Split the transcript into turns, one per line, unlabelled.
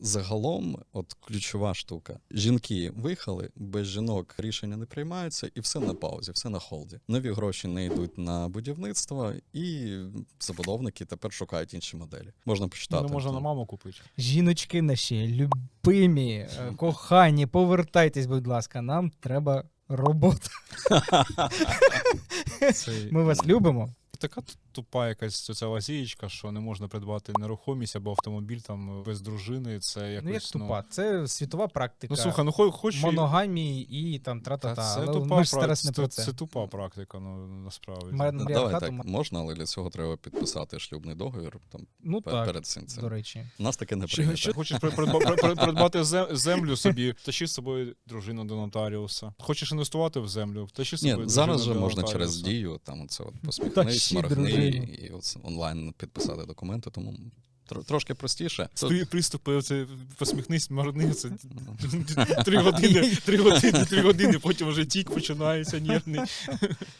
загалом, от ключова штука: жінки виїхали, без жінок рішення не приймаються, і все на паузі, все на холді. Нові гроші не йдуть на будівництво, і забудовники тепер шукають інші моделі. Можна почитати.
Ну, можна на маму купити.
Жіночки наші, любимі, е, кохані, повертайтесь, будь ласка, нам треба робота. Ми вас любимо.
така т- тупа якась ця лазієчка, що не можна придбати нерухомість або автомобіль там без дружини. Це якось
Ну як тупа, це світова практика.
Ну слухай, ну хо- хоч
моногамії і там
Та
тра-та-та.
це
Але
тупа
ми ж
пра-
зараз не
це,
про це.
це тупа практика, ну насправді.
Ма-
Ну, Давай так,
ма-
можна, але для цього треба підписати шлюбний договір там
Ну
пе-
так,
перед цим. цим.
до речі.
У нас таке не прийнято.
чи хочеш при- придба- при- при- придбати землю собі, тащи з собою дружину до нотаріуса. Хочеш інвестувати в землю, тащи з
Ні,
собою
зараз же можна через дію, там оце от посміхнись,
Тащи
моргни. І от онлайн підписати документи, тому трошки простіше. Тут-
Приступи, це посміхнись, марни, це три години, три години, три години, потім вже тік починається нервний.